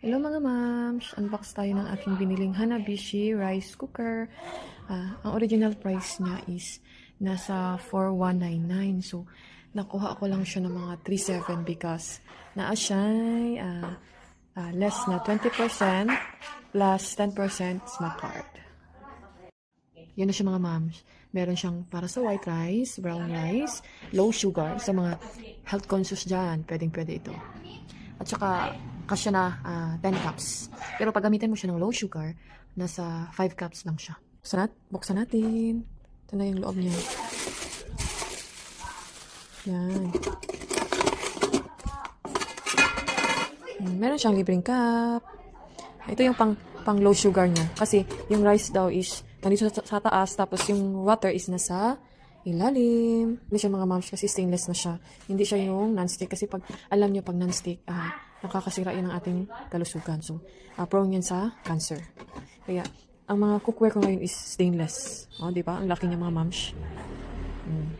Hello mga mams! Unbox tayo ng aking biniling Hanabishi rice cooker. Ah, ang original price niya is nasa 4199. So, nakuha ko lang siya ng mga 37 because naa siya ah, ah, less na 20% plus 10% snack card. Yan na siya mga mams. Meron siyang para sa white rice, brown rice, low sugar. Sa mga health conscious dyan, pwedeng pwede ito. At saka, kasya na ah, 10 cups. Pero pag gamitin mo siya ng low sugar, nasa 5 cups lang siya. Buksan, buksan natin. Ito na yung loob niya. Yan. Hmm, Meron siyang libreng cup. Ito yung pang, pang low sugar niya. Kasi yung rice daw is nandito sa, sa taas, tapos yung water is nasa ilalim. Hindi siya mga moms kasi stainless na siya. Hindi siya yung non-stick. Kasi pag, alam niyo pag non-stick, ah, nakakasira yun ang ating kalusugan. So, ah, prone yan sa cancer. Kaya, ang mga cookware ko ngayon is stainless. O, di ba? Ang laki niya mga moms. Mm.